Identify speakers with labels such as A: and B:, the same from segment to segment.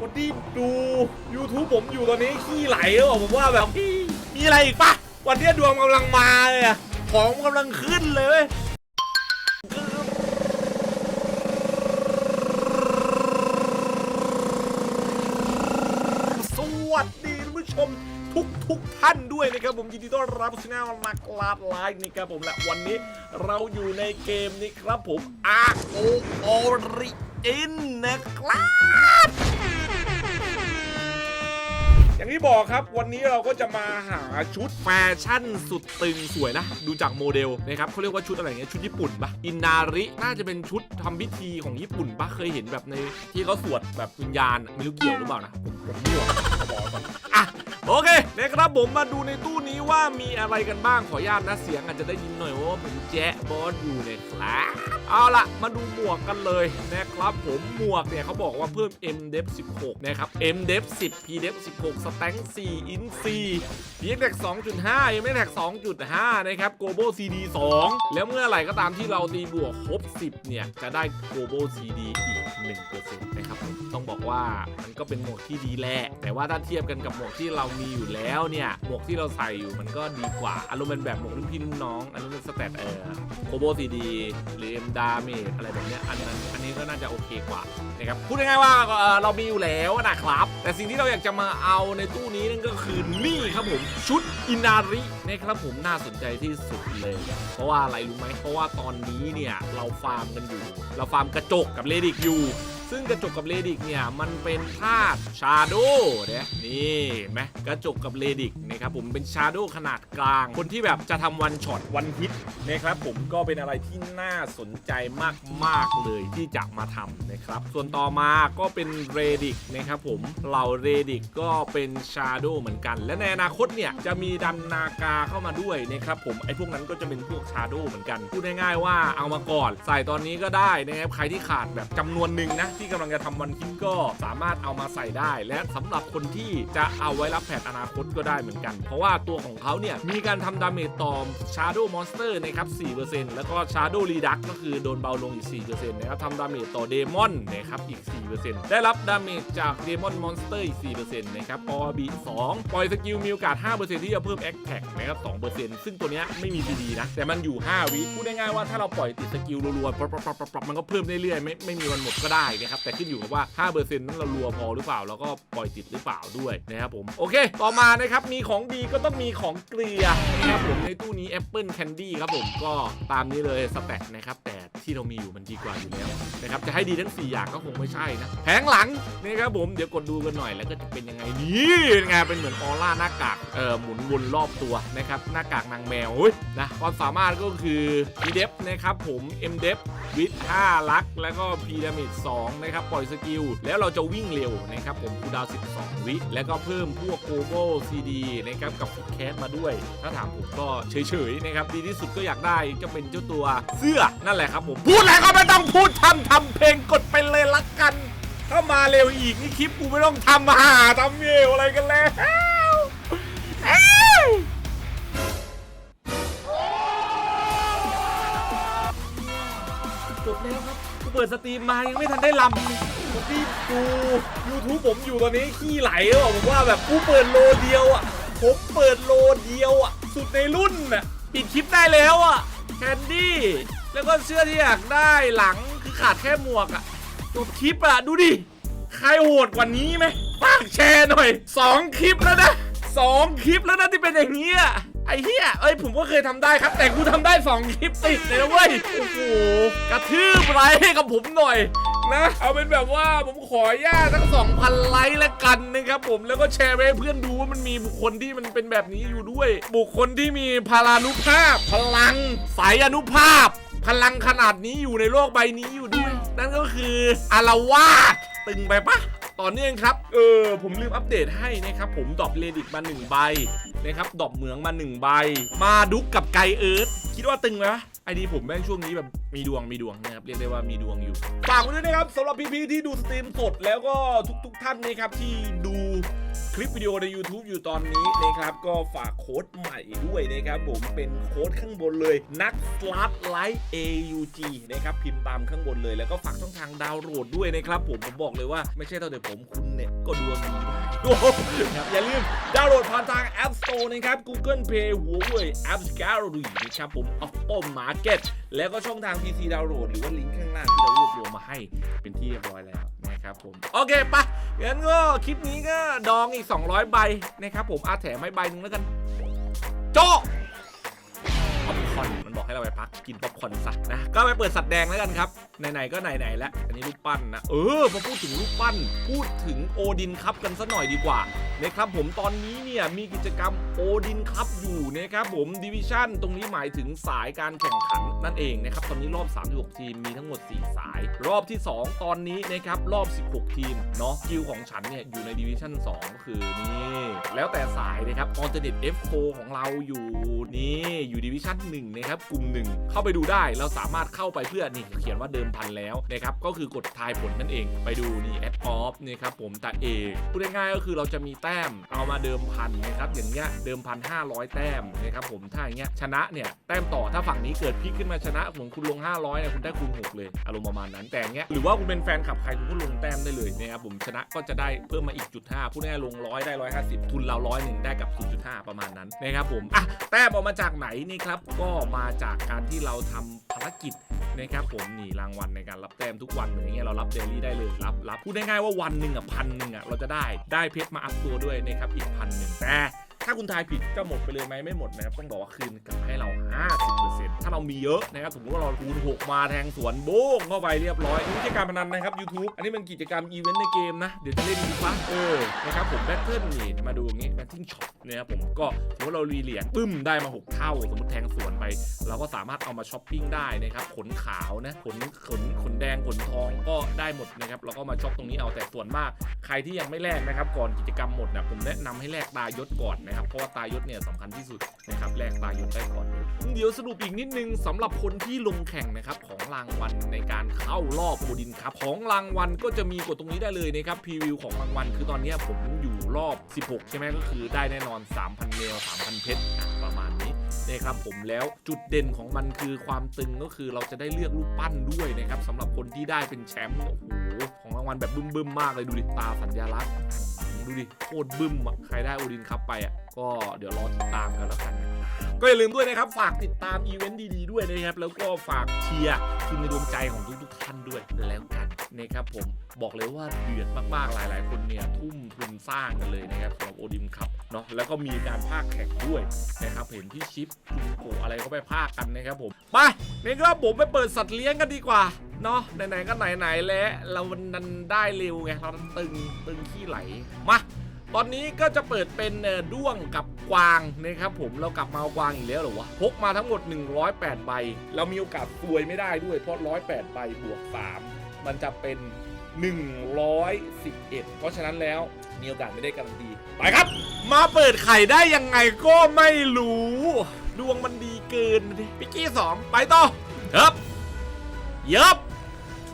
A: คนที่ดู YouTube ผมอยู่ตอนนี้ขี้ไหลแล้วอะผมว่าแบบมีอะไรอีกปะวันนี้ดวงกำลังมาเลยอะของกำลังขึ้นเลยเว้ย สวัสดีท่านผู้ชมทุกทุกๆท่านด้วยนะครับผมยินดีต้อนรับสู่ช่องนักลาดไลฟ์นะครับผมและวันนี้เราอยู่ในเกมนี้ครับผมอาโอออริจินนะครับ อย่างที่บอกครับ วันนี้เราก็จะมาหาชุดแฟชั่นสุดตึงสวยนะ ดูจากโมเดลนะครับเขาเรียกว่าชุดอะไรเงี้ยชุดญี่ปุ่นปะอินนาริน่าจะเป็นชุดทำพิธีของญี่ปุ่นปะเคยเห็นแบบในที่เขาสวดแบบวิญญาณไม่รู้เกี่ยวหรือเปล่านะผมผมมั่วขอบอกก่อนอะ โอเคนะครับผมมาดูในตู้นี้ว่ามีอะไรกันบ้างขออนุญาตนะเสียงอาจจะได้ยินหน่อยว่าผมแจ๊บอสอยู่เลยครับเอาละมาดูหมวกกันเลยนะครับผมหมวกเนี่ยเขาบอกว่าเพิ่ม M d e f 16 นะครับ M d e f 10 P d e f 16สแตง4 in 4 p x 2.5 M d e f 2.5 นะครับ Global CD 2 แล้วเมื่อไหร่ก็ตามที่เราตีบวกครบ 10 เนี่ย จะได้ Global CD อีก 1%นะครับผมต้องบอกว่ามันก็เป็นหมวกที่ดีแหละแต่ว่าถ้าเทียบกันกับหมวกที่เรามีอยู่แล้วเนี่ยหมวกที่เราใส่อยู่มันก็ดีกว่าอารมณ์เป็นแบบหมวกรุ่นพี่รุ่นน้องอันนี้เป็นสเตตเออโคโบซีดีหรือเอ็มดาเมจอะไรแบบเนี้ยอันนั้นอันนี้ก็น่าจะโอเคกว่านะครับพูดง่ายๆว่าเออเรามีอยู่แล้วนะครับ แต่สิ่งที่เราอยากจะมาเอาในตู้นี้นั่นก็คือนี่ครับผมชุดอินารินะครับผมน่าสนใจที่สุดเลย เพราะว่าอะไรรู้ไหมเพราะว่าตอนนี้เนี่ยเราฟาร์มกันอยู่ เราฟาร์มกระจกกับเลดิกอยู่ ซึ่งกระจกกับเลดิกเนี่ยมันเป็นธาตุชาโดเนี่ยนี่ไหมกระจกกับเลดิกนะครับผมเป็นชาโดขนาดกลาง คนที่แบบจะทำวันช็อตวันฮิตนะครับผมก็เป็นอะไรที่น่าสนใจมาก ๆ เลยที่จะมาทำนะครับ ส่วนต่อมาก็เป็นเรดิกนะครับผมเหล่าเรดิกก็เป็นชาโดเหมือนกัน และในอนาคตเนี่ยจะมีดันนากาเข้ามาด้วยนะครับผมไอ้พวกนั้นก็จะเป็นพวกชาโดเหมือนกัน พูดง่ายๆว่าเอามาก่อน ใส่ตอนนี้ก็ได้นะครับใครที่ขาดแบบจำนวนหนึ่งนะที่กำลังจะทำวันคิดก็สามารถเอามาใส่ได้ และสำหรับคนที่จะเอาไว้รับแผนอนาคตก็ได้เหมือนกัน เพราะว่าตัวของเขาเนี่ยมีการทำดาเมจต่อ Shadow Monster นะครับ 4%แล้วก็ Shadow Reduct ก็คือโดนเบาลงอีก 4%นะครับทำดาเมจต่อเดมอนนะครับอีก 4%ได้รับดาเมจจากเดมอนมอนสเตอร์อีก 4%นะครับออบี2ปล่อยสกิลมีโอกาส 5%ที่จะเพิ่ม a อ t a c นะครับ 2%ซึ่งตัวเนี้ยไม่มี CD นะ แต่มันอยู่ 5 วิพูดง่ายๆว่าถ้าเราปล่อยติดสกิลรัวๆปรับๆมันก็เพิ่มเรื่อยๆไม่ไม่มีวันหมดก็ได้นะครับแต่ขึ้นอยู่กับว่า 5%นั้นเรารัวพอหรือเปล่า แล้วก็ปล่อยติดหรือเปล่าด้วยนะครับผม โอเค ต่อมานะครับ มีของดีก็ต้องมีของเกลียนะครับผมในตู้นี้ Apple Candy ครับผมก็ตามนี้เลยสแต็กนะครับแต่ที่เรามีอยู่มันดีกว่าอยู่แล้วนะครับจะให้ดีทั้ง 4 อย่างก็คงไม่ใช่นะแผงหลังนะครับผมเดี๋ยวกดดูกันหน่อยแล้วก็จะเป็นยังไงนี่ไงเป็นเหมือนออร่าหน้ากากเอ่อหมุนวนรอบตัวนะครับหน้ากากนางแมวนะความสามารถก็คือ p d e f นะครับผม m d e f วิท5ลัก แล้วก็ p d a m a g e 2นะครับปล่อยสกิล แล้วเราจะวิ่งเร็วนะครับผมคูดาว 12 วิ แล้วก็เพิ่มพวกโกโบซีดีนะครับกับแคสมาด้วย ถ้าถามผมก็เฉยๆนะครับดีที่สุดก็อยากได้จะเป็นเจ้าตัวเสื้อนั่นแหละครับผมพูดแล้วก็ไม่ต้องพูดทำทำเพลงกดไปเลยละกัน ถ้ามาเร็วอีกนี่คลิปกูไม่ต้องทำหาทำเมลอะไรกันแล้ว เปิดสตรีมมายังไม่ทันได้ลำเลยคนที่ดู YouTube ผมอยู่ตอนนี้ขี้ไหลแล้วอะผมว่าแบบกูเปิดโลเดียวอะ ผมเปิดโลเดียวอะ สุดในรุ่นอะปิดคลิปได้แล้วอะแคนดี้แล้วก็เสื้อที่อยากได้หลังคือขาดแค่หมวกอะจบคลิปอะดูดิใครโหดกว่านี้ไหมฝากแชร์หน่อยสองคลิปแล้วนะสองคลิปแล้วนะที่เป็นอย่างนี้อะ ไอ้เหี้ยเอ้ยผมก็เคยทำได้ครับ แต่กูทำได้สองคลิปติดเลยนะเว้ย โอ้โห กระทืบไลค์ให้กับผมหน่อยนะ เอาเป็นแบบว่าผมขออนุญาตทั้ง2,000 ไลค์แล้วกันนะครับผม แล้วก็แชร์ไปให้เพื่อนดูว่ามันมีบุคคลที่มันเป็นแบบนี้อยู่ด้วย บุคคลที่มีพลานุภาพ พลัง สายอนุภาพ พลังขนาดนี้อยู่ในโลกใบนี้อยู่ด้วย นั่นก็คืออารวาสตึงไปปะ ต่อเนื่องครับ เออ ผมลืมอัปเดตให้นะครับ ผมดอบเลดิกมา1ใบนะครับดอบเหมืองมา1ใบ มาดุกกับไกเอิร์ธคิดว่าตึงไหมไอดีผมแม่งช่วงนี้แบบมีดวงมีดวงนะครับเรียกได้ว่ามีดวงอยู่ฝากไว้ด้วยนะครับสำหรับพี่ๆที่ดูสตรีมสดแล้วก็ทุก ๆ ท่านนะครับที่ดู คลิปวิดีโอใน YouTube อยู่ตอนนี้นะครับ ก็ฝากโค้ดใหม่ด้วยนะครับผมเป็นโค้ดข้างบนเลยนักสลัดไลท์ AUG นะครับพิมพ์ตามข้างบนเลยแล้วก็ฝากช่องทางดาวน์โหลดด้วยนะครับผมผมบอกเลยว่าไม่ใช่เท่าแต่ผมคุณเนี่ยก็ดวงดีได้โอ้โหครับอย่าลืมดาวน์โหลดผ่านทาง App Store นะครับ Google Play หัวเว่ย App Gallery นะครับผม Apple Market แล้วก็ช่องทาง PC ดาวน์โหลดหรือว่าลิงก์ข้างล่างที่เรารวบรวมมาให้เป็นที่เรียบร้อยแล้วนะครับผม โอเคปะงั้นก็คลิปนี้ก็ดองอีก200 ใบนะครับผมอาแถมให้ใบหนึงแล้วกัน โจ๊ะป๊อปคอร์นมันบอกให้เราไปพักกินป๊อปคอร์นซะนะ ก็ไปเปิดสัตว์แดงแล้วกันครับ ไหนๆก็ไหนๆแล้วอันนี้รูปปั้นนะ เออพอพูดถึงรูปปั้น พูดถึงโอดินครับกันสัหน่อยดีกว่า นะครับผมตอนนี้เนี่ยมีกิจกรรมโอดินครับอยู่นะครับผมดิวิชั่นตรงนี้หมายถึงสายการแข่งขันนั่นเองนะครับตอนนี้รอบ 36 ทีมมีทั้งหมด 4 สาย รอบที่ 2 ตอนนี้นะครับรอบ 16 ทีมเนาะคิวของฉันเนี่ยอยู่ในดิวิชั่น2ก็คือนี่แล้วแต่สายนะครับอ l เ e เ a t e F4 ของเราอยู่นี่อยู่ดิวิชั่น1นะครับกลุ่ม 1 เข้าไปดูได้เราสามารถเข้าไปเพื่อนี่เขียนว่าเดิมพันแล้วนะครับก็คือกดทายผลนั่นเอง ไปดูนี่แอดออฟนะครับผมแต่เอพูดง่ายๆก็คือเราจะมีแต้ม เอามาเดิมพันนะครับอย่างเงี้ยเดิมพัน500แต้มนะครับผมถ้าอย่างเงี้ยชนะเนี่ยแต้มต่อถ้าฝั่งนี้เกิดพลิกขึ้นมาชนะของคุณลง 500เนี่ยคุณได้คูณ6เลยอารมณ์ประมาณนั้นแต่เงี้ยหรือว่าคุณเป็นแฟนขับใครคุณก็ลงแต้มได้เลยนะครับผมชนะก็จะได้เพิ่มมาอีกจุด5พูดง่ายลงร้อยได้150ทุนเราร้อยหนึ่งได้กับ 0.5 ประมาณนั้นนะครับผมอะแต้มออกมาจากไหนนี่ครับก็มาจากการที่เราทำภารกิจนะครับผมนี่รางวัลในการรับแต้มทุกวันเหมือนอย่างเงี้ยเรารับเดลี่ได้เลยรับรับพูดง่ายๆว่าวันหนึ่งอะพันหนึ่งอะเราจะได้ได้เพชรมาอัพตัวด้วยนะครับอีกพันหนึ่งแต่ ถ้าคุณทายผิดจะหมดไปเลยไหมไม่หมดนะครับต้องบอกว่าคืนกลับให้เรา 50%ถ้าเรามีเยอะนะครับสมมติว่าเราคูณ6มาแทงสวนโบ้งเข้าไปเรียบร้อยนี่ไม่ใช่การพนันนะครับ YouTube อันนี้เป็นกิจกรรมอีเวนต์ในเกมนะ เดี๋ยวจะเล่นดีปะเออนะครับผมแบทเทิลนี่มาดูอย่างงี้แบทเทิลช็อปนะครับผมก็สมมติเรารีเหรียญปึ้มได้มา 6 เท่า สมมติแทงสวนไป เราก็สามารถเอามาช้อปปิ้งได้นะครับขนขาวนะขนขนขนแดงขนทองก็ได้หมดนะครับเราก็มาช็อปตรงนี้เอาแต่ส่วนมาก ใครที่ยังไม่แลกนะครับก่อนกิจกรรมหมดนะผมแนะนำให้แลกตายศก่อนนะครับเพราะว่าตายศเนี่ยสำคัญที่สุดนะครับแลกตายศได้ก่อน เดี๋ยวสรุปอีกนิดนึงสำหรับคนที่ลงแข่งนะครับของรางวัลในการเข้ารอบโอดินครับของรางวัลก็จะมีกดตรงนี้ได้เลยนะครับพรีวิวของรางวัลคือตอนนี้ผมอยู่รอบ 16 ใช่ไหมก็คือได้แน่นอน 3,000เมล3,000 เพชรประมาณนี้นะครับผมแล้วจุดเด่นของมันคือความตึงก็คือเราจะได้เลือกรูปปั้นด้วยนะครับสำหรับคนที่ได้เป็นแชมป์โอ้โหของรางวัลแบบบึ้มๆมากเลยดูดิตาสัญลักษณ์ ดูดิโคตรบึ้มอะใครได้โอดินคับไปอะก็เดี๋ยวรอติดตามกันแล้วกันก็อย่าลืมด้วยนะครับ ฝากติดตามอีเวนต์ดีๆด้วยนะครับ แล้วก็ฝากเชียร์ทีมในดวงใจของทุกๆท่านด้วยแล้วกัน นะครับผมบอกเลยว่าเดือดมากๆหลาย ๆ คนเนี่ยทุ่มทุนสร้างกันเลยนะครับสำหรับโอดิมคัพเนาะแล้วก็มีการภาคแข่งด้วยนะครับเห็นพี่ชิปคุโกอะไรก็ไปภาคกันนะครับผมไปนี่ก็ผมไปเปิดสัตว์เลี้ยงกันดีกว่าเนาะไหนๆก็ไหนๆแล้วเรามันได้เร็วไงเราตึงตึงขี้ไหลมาตอนนี้ก็จะเปิดเป็นด้วงกับกวางนะครับผมเรากลับมาเอากวางอีกแล้วเหรอวะพกมาทั้งหมด 108 ใบ เรามีโอกาสซวยไม่ได้ด้วยเพราะ 108 ใบบวก 3 มันจะเป็น 111 เพราะฉะนั้นแล้วมีโอกาสไม่ได้การันตีไปครับ มาเปิดไข่ได้ยังไงก็ไม่รู้ ดวงมันดีเกินดิพิกกี้สองไปต่อเยับเยับ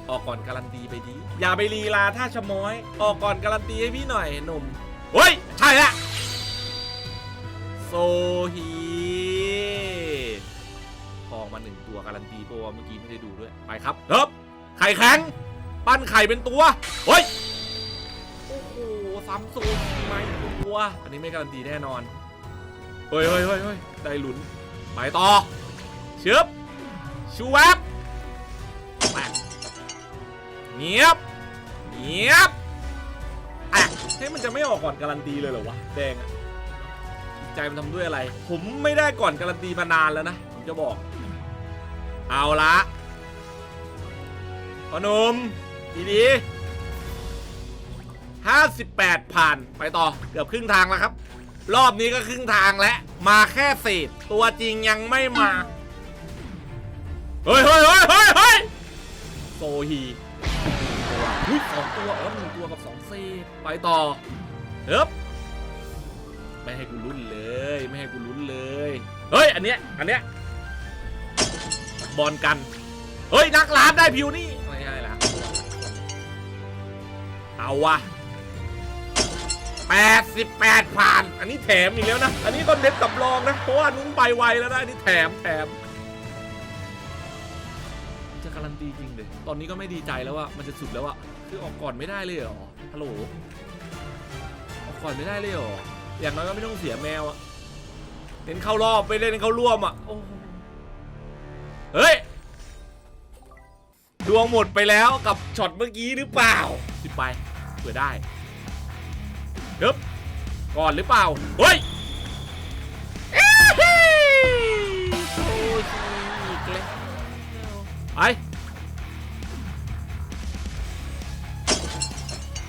A: ออกก่อนการันตีไปดี อย่าไปลีลาท่าชะม้อย ออกก่อนการันตีให้พี่หน่อยหนุ่มเฮ้ย ใช่ละโซฮีทองมาหนึ่งตัวการันตีตัวเมื่อกี้ไม่ได้ดูด้วย ไปครับเยับ ข่แข็ง ปั้นไข่เป็นตัว เฮ้ย โอ้โหซ้ำโซนมาอีกตัว อันนี้ไม่การันตีแน่นอน เฮ้ยเฮ้ยเฮ้ยเฮ้ยได้ลุ้น ไปต่อเชือบชูแวบแปะเงียบ เงียบอะเฮ้ยมันจะไม่ออกก่อนการันตีเลยเหรอวะ แดงอะใจมันทำด้วยอะไร ผมไม่ได้ก่อนการันตีมานานแล้วนะ ผมจะบอก เอาละ พนุ่มดีๆ58ผ่านไปต่อเกือบครึ่งทางแล้วครับ รอบนี้ก็ครึ่งทางแล้วมาแค่เศษตัวจริงยังไม่มา เฮ้ยเฮ้ยเฮ้ยเฮ้ยเฮ้ยโซฮีหุ้ยสองตัวอ๋อหนึ่งตัวกับสองเศษไปต่อเฮ้บไม่ให้กูลุ้นเลย ไม่ให้กูลุ้นเลย เฮ้ย อันเนี้ย อันเนี้ยบอลกัน เฮ้ย นักลานได้พิวนี่ เอาวะ88ผ่าน อันนี้แถมอีกแล้วนะ อันนี้ก็เน็ตสำรองนะ เพราะว่านุ้งไปไวแล้วนะ อันนี้แถมแถม จะการันตีจริงเลย ตอนนี้ก็ไม่ดีใจแล้วว่ามันจะสุดแล้วอะคือออกก่อนไม่ได้เลยเหรอ ฮัลโหล ออกก่อนไม่ได้เลยเหรอ อย่างน้อยก็ไม่ต้องเสียแมวอะเน้นเข้ารอบไปเล่นเข้าร่วมอะโอ้โหเฮ้ย ดวงหมดไปแล้วกับช็อตเมื่อกี้หรือเปล่าสิบไป เผื่อได้เฮ้บก่อนหรือเปล่า เฮ้ยเอ้ยโอ้ยอีกแล้วไป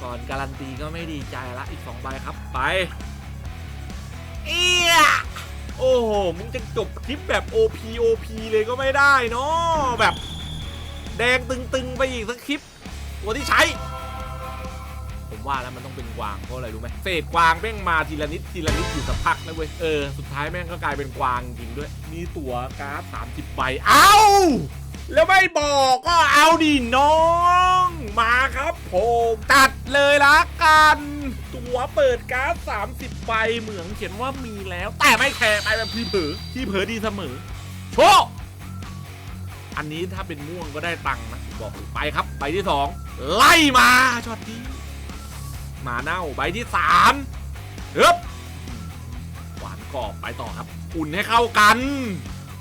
A: ก่อนการันตีก็ไม่ดีใจละอีกสองใบครับไป เอียโอ้โห มึงจะจบคลิปแบบ OP OP เลยก็ไม่ได้เนาะแบบ แดงตึงๆ ไปอีกสักคลิปตัวที่ใช้ ผมว่าแล้วมันต้องเป็นกวางเพราะอะไรรู้ไหมเศษกวางแม่งมาทีละนิดทีละนิดอยู่สักพักนะเว้ยเออสุดท้ายแม่งก็กลายเป็นกวางจริงด้วย มีตัวการ์ด30ใบเอ้าแล้วไม่บอกก็เอาดิน้อง มาครับผมตัดเลยละกัน ตัวเปิดการ์ด30ใบเหมืองเขียนว่ามีแล้ว แต่ไม่แคร์ไปแบบที่เผลอที่เผลอดีเสมอ โชว์อันนี้ถ้าเป็นม่วงก็ได้ตังค์นะบอกไปครับใบที่สองไล่มาช็อตนี้ มาเน่าใบที่สามเฮ้บหวานกรอบไปต่อครับ อุ่นให้เข้ากัน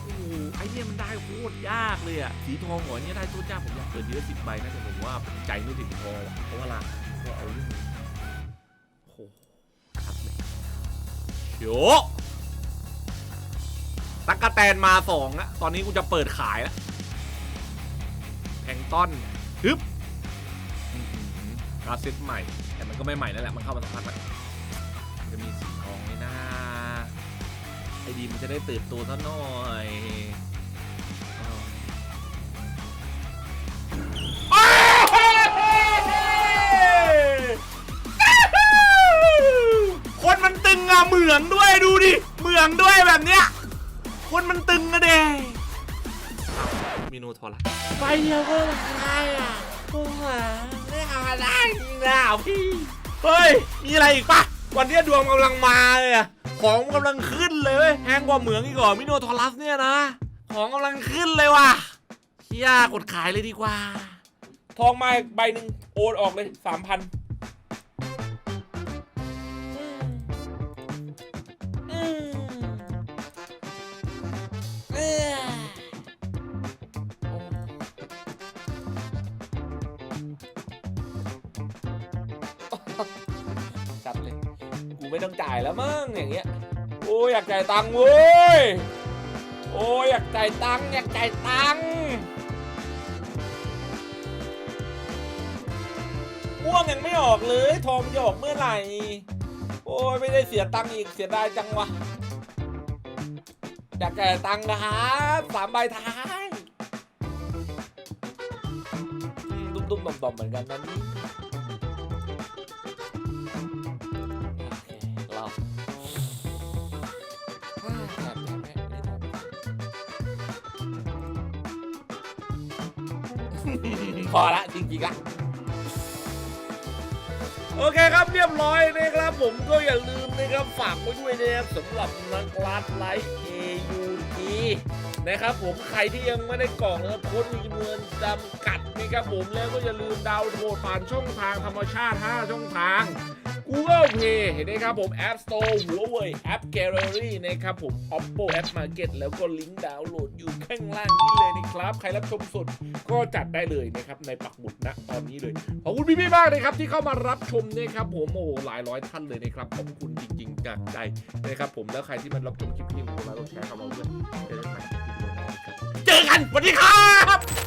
A: โอ้ไอ้เนี่ยมันได้โคตรยากเลยอะสีทองหัวเนี่ยได้โคตรยากผมอยากเปิดเยอะสิบใบนะแต่ผมว่าใจไม่ถึงพอเพราะว่าราคาก็เอาเรื่องโอ้โหครับเลยโยตั๊กกะแตนมาสองอะตอนนี้กูจะเปิดขายแล้วแพงต้อนฮึบกราเซตใหม่ ก็ไม่ใหม่แล้วแหละมันเข้ามาสักพักแล้วจะมีสีทองนี่นะไอดีมันจะได้ตื่นตัวซะหน่อยอ้าวคนมันตึงอะเหมืองด้วยดูดิเหมืองด้วยแบบเนี้ยคนมันตึงอะเด้มีโนทอละไปเดียวก็ได้อะ โอ้โหไม่เอาได้จริงนะพี่เฮ้ย มีอะไรอีกปะวันนี้ดวงกำลังมาเลยอะของกำลังขึ้นเลยเว้ยแพงกว่าเหมืองอีกเหรอมิโนทอลัสเนี่ยนะ ของกำลังขึ้นเลยว่ะเฮียกดขายเลยดีกว่า ทองมาใบหนึ่งโอนออกเลยสามพัน ไม่ต้องจ่ายแล้วมั้งอย่างเงี้ยโอ้ยอยากจ่ายตังค์เว้ยโอ้ยอยากจ่ายตังค์อยากจ่ายตังค์ม่วงยังไม่ออกเลยทองมันจะออกเมื่อไหร่ โอ้ยไม่ได้เสียตังค์อีกเสียดายจังวะอยากจ่ายตังค์นะครับสามใบท้ายอืมตุ้มๆต่อมๆเหมือนกันนะนี่ พอละจริงๆละโอเคครับเรียบร้อยนะครับผมก็อย่าลืมนะครับฝากไว้ด้วยนะครับสำหรับนักลาดไลท์ AUT นะครับผมใครที่ยังไม่ได้กล่องนะครับโค้ดมีจำนวนจำกัดนะครับผมแล้วก็อย่าลืมดาวน์โหลดผ่านช่องทางธรรมชาติ 5 ช่องทาง Google Play นะครับผม App Store Huawei App Gallery นะครับผม Oppo App Market แล้วก็ลิงก์ดาวน์โหลดอยู่ข้างล่างนี้เลยนะครับ ใครรับชมสดก็จัดได้เลยนะครับ ในปักหมุดนะตอนนี้เลย ขอบคุณพี่ๆมากนะครับที่เข้ามารับชมนะครับผมโอ้โหหลายร้อยท่านเลยนะครับ ขอบคุณจริงๆจากใจนะครับผมแล้วใครที่มันรับชมคลิปนี้ผมก็มาลองแชร์เข้ามาเพื่อนเจอกันให้คลิปวิดีโอหน้าครับเจอกันสวัสดีครับ